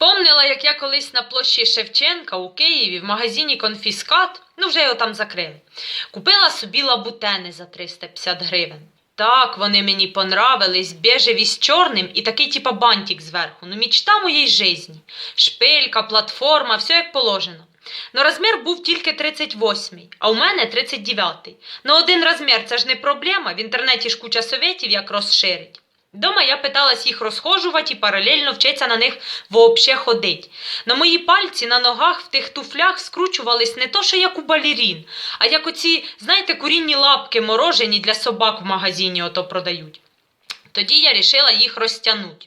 Вспомнила, як я колись на площі Шевченка у Києві в магазині Конфіскат, ну вже його там закрили, купила собі лабутени за 350 гривень. Так, вони мені понравились, бежеві з чорним і такий типа бантик зверху. Ну, мічта моєї жизні. Шпилька, платформа, все як положено. Ну, розмір був тільки 38-й, а у мене 39-й. Ну, один розмір це ж не проблема. В інтернеті ж куча советів як розширить. Дома я питалась їх розхожувати і паралельно вчиться на них вообще ходить. На мої пальці на ногах в тих туфлях скручувались не то, що як у балерін, а як оці, знаєте, курінні лапки морожені для собак в магазині ото продають. Тоді я рішила їх розтягнути.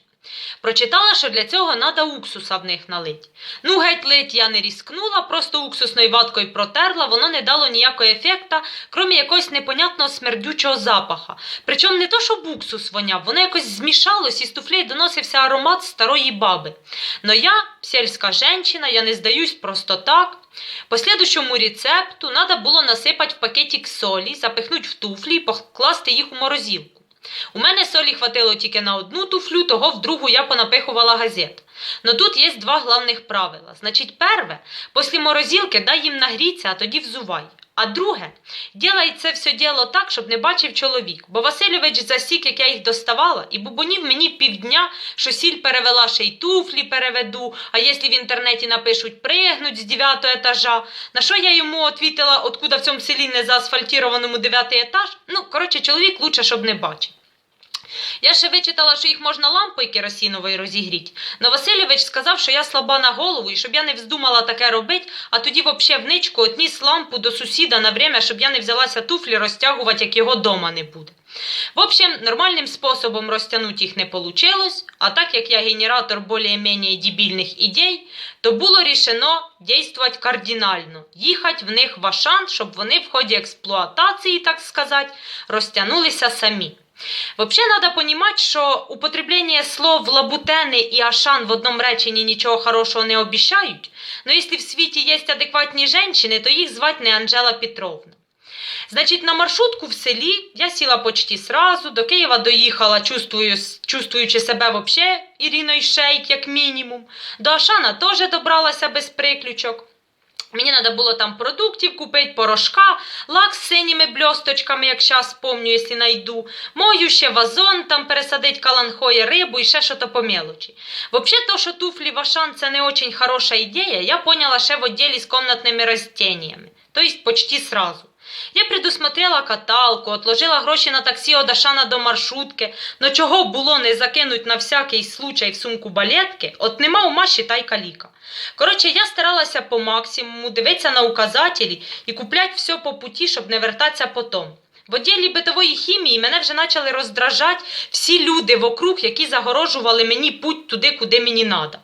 Прочитала, що для цього треба уксуса в них налить. Ну, геть лить я не різкнула, просто уксусною ваткою протерла, воно не дало ніякого ефекта, крім якогось непонятного смердючого запаха. Причому не то, щоб уксус воняв, воно якось змішалось і з туфлей доносився аромат старої баби. Но я, сільська жінка, я не здаюсь просто так. По слідущому рецепту треба було насипати в пакетик солі, запихнути в туфлі і покласти їх у морозилку. У мене солі хватило тільки на одну туфлю, того в другу я понапихувала газет. Но тут є два главних правила. Значить, перше, після морозілки дай їм нагріться, а тоді взувай. А друге, ділай це все діло так, щоб не бачив чоловік. Бо Васильович засік, як я їх доставала, і бубонів мені півдня, що сіль перевела, ще й туфлі переведу, а якщо в інтернеті напишуть пригнуть з дев'ятого етажа, на що я йому відповіла, откуда в цьому селі не заасфальтірованому дев'ятий етаж? Ну, коротше, чоловік лучше, щоб не бачив. Я ще вичитала, що їх можна лампою керосиновою розігріти. Но Васильович сказав, що я слаба на голову і щоб я не вздумала таке робити, а тоді вообще в ничку отніс лампу до сусіда на время, щоб я не взялася туфлі розтягувати, як його дома не буде. В общем, нормальним способом розтягнути їх не получилось, а так як я генератор більш-менш дебільних ідей, то було рішено дійствувати кардинально, їхати в них в Ашан, щоб вони в ході експлуатації, так сказати, розтягнулися самі. Вообще надо понимать, що употребление слов лабутени і ашан в одному реченні нічого хорошого не обіщають, но якщо в світі є адекватні жінки, то їх звати не Анжела Петровна. Значить, на маршрутку в селі я сіла почти сразу, до Києва доїхала, чувствую, чувствуючи себе вообще Іриною Шейк, як мінімум. До Ашана теж добралася без приключок. Мені треба було там продуктів купити, порошка, лак з синіми бльосточками, як зараз помню, якщо знайду. Мою ще вазон, там пересадить каланхоє рибу і ще що то по мелочі. Взагалі, то, що туфлі в Ашан це не очень хороша ідея, я поняла ще в відділі з комнатними растениями. Тобто почти сразу. Я предусмотрела каталку, отложила гроші на таксі від Ашана до маршрутки, но чого було не закинуть на всякий случай в сумку балетки, от нема ума, считай каліка. Коротше, я старалася по максимуму дивитися на указателі і купляти все по путі, щоб не вертатися потом. В відділі битової хімії мене вже почали роздражати всі люди вокруг, які загорожували мені путь туди, куди мені треба.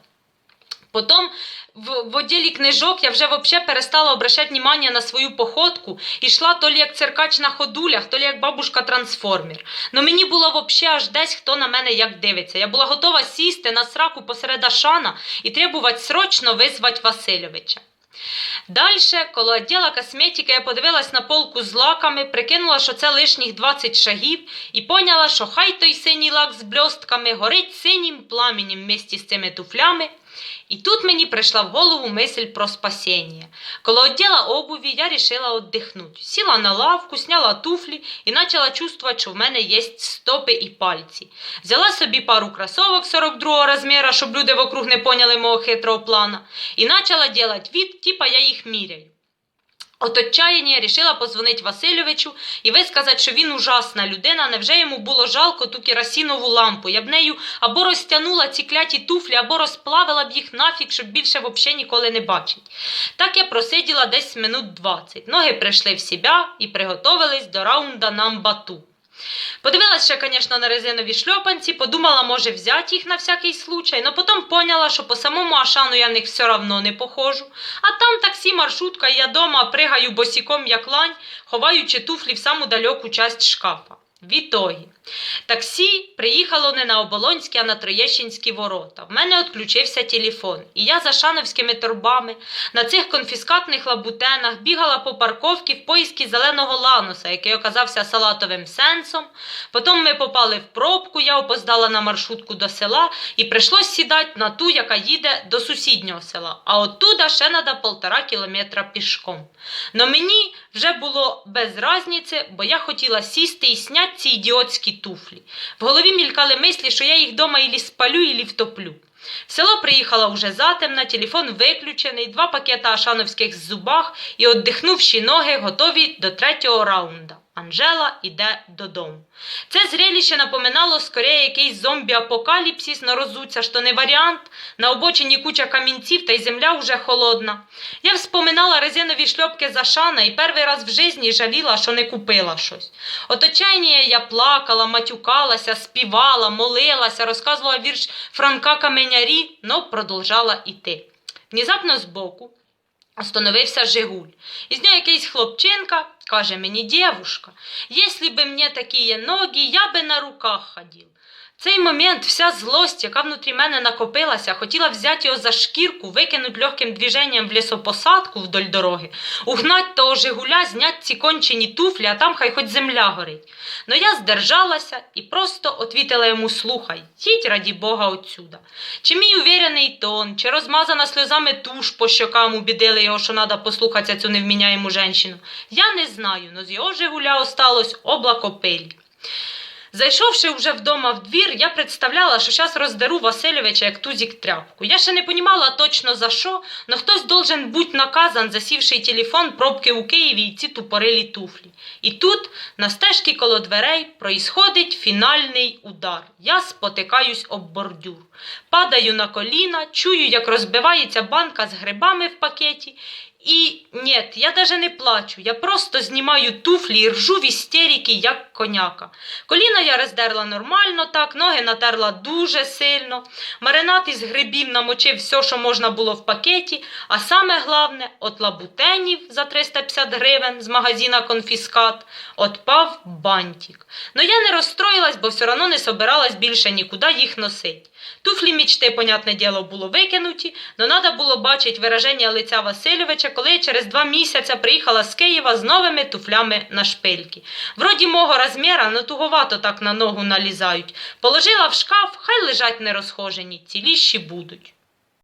Потім в, в отділі книжок я вже вообще перестала обращати внимание на свою походку і йшла то ли як циркач на ходулях, то ли як бабушка трансформер. Но мені було вообще аж десь хто на мене як дивиться. Я була готова сісти на сраку посеред Ашана і требувати срочно визвати Васильовича. Дальше, коло відділу косметики, я подивилась на полку з лаками, прикинула, що це лишніх 20 шагів, і поняла, що хай той синій лак з бльостками горить синім пламенем вместе з цими туфлями. І тут мені прийшла в голову мисль про спасіння. Коло відділа обуві я рішила віддихнути. Сіла на лавку, сняла туфлі і почала чувствувати, що в мене є стопи і пальці. Взяла собі пару кросовок 42 розміру, щоб люди вокруг не поняли мого хитрого плана, і почала робити від, типа я їх міряю. От отчаяння рішила позвонити Васильовичу і висказати, що він ужасна людина, невже йому було жалко ту керосинову лампу. Я б нею або розтягнула ці кляті туфлі, або розплавила б їх нафіг, щоб більше взагалі ніколи не бачить. Так я просиділа десь минут 20. Ноги прийшли в себе і приготовились до раунда намбату. Подивилась ще, звісно, на резинові шльопанці, подумала, може взяти їх на всякий случай, але потім поняла, що по самому Ашану я в них все одно не похожу. А там таксі, маршрутка, і я дома пригаю босіком, як лань, ховаючи туфлі в саму далеку часть шкафа. В ітогі. Таксі приїхало не на Оболонські, а на Троєщинські ворота. В мене відключився телефон. І я за шановськими торбами на цих конфіскатних лабутенах бігала по парковці в поїзді зеленого лануса, який оказався салатовим сенсом. Потім ми попали в пробку, я опоздала на маршрутку до села і прийшлось сідати на ту, яка їде до сусіднього села. А оттуда ще треба полтора кілометра пішком. Но мені вже було без разниці, бо я хотіла сісти і сняти ці ідіотські туфлі. В голові мількали мислі, що я їх дома ілі спалю, ілі втоплю. В село приїхала уже затемна, телефон виключений, два пакета ашановських з зубах і, оддихнувши ноги, готові до третього раунда. Анжела іде додому. Це зрелище напоминало скоріше якийсь зомбі-апокаліпсис на розуця, що не варіант. На обочині куча камінців та й земля вже холодна. Я вспоминала резинові шльопки за шана і перший раз в житті жаліла, що не купила щось. От я плакала, матюкалася, співала, молилася, розказувала вірш Франка Каменярі, но продовжала іти. Внезапно збоку остановився Жигуль. Із нього якийсь хлопчинка каже мені, дівушка, якщо б мені такі ноги, я би на руках ходив. Цей момент вся злость, яка внутрі мене накопилася, хотіла взяти його за шкірку, викинути легким движенням в лісопосадку вдоль дороги, угнать того Жигуля, зняти ці кончені туфлі, а там хай хоч земля горить. Но я здержалася і просто отвітила йому слухай, їдь раді Бога отсюда. Чи мій увірений тон, чи розмазана сльозами туш по щокам убідили його, що треба послухатися цю невміняєму женщину. Я не знаю, но з його Жигуля осталось облако пилі. Зайшовши вже вдома в двір, я представляла, що зараз роздеру Васильовича як тузік тряпку. Я ще не понімала точно за що, но хтось должен бути наказан, засівший телефон, пробки у Києві і ці тупорилі туфлі. І тут, на стежці коло дверей, проїсходить фінальний удар. Я спотикаюсь об бордюр. Падаю на коліна, чую, як розбивається банка з грибами в пакеті. І ні, я даже не плачу, я просто знімаю туфлі і ржу в істерики, як коняка. Коліна я роздерла нормально так, ноги натерла дуже сильно. Маринад із грибів намочив все, що можна було в пакеті, а саме головне, от лабутенів за 350 гривень з магазина конфіскат отпав бантик. Но я не розстроїлась, бо все одно не собиралась більше нікуди їх носить. Туфлі мічти, понятне діло, було викинуті, но треба було бачити вираження лиця Васильовича, коли я через два місяці приїхала з Києва з новими туфлями на шпильки. Вроді мого розміра, но туговато так на ногу налізають. Положила в шкаф, хай лежать нерозхожені, ціліші будуть.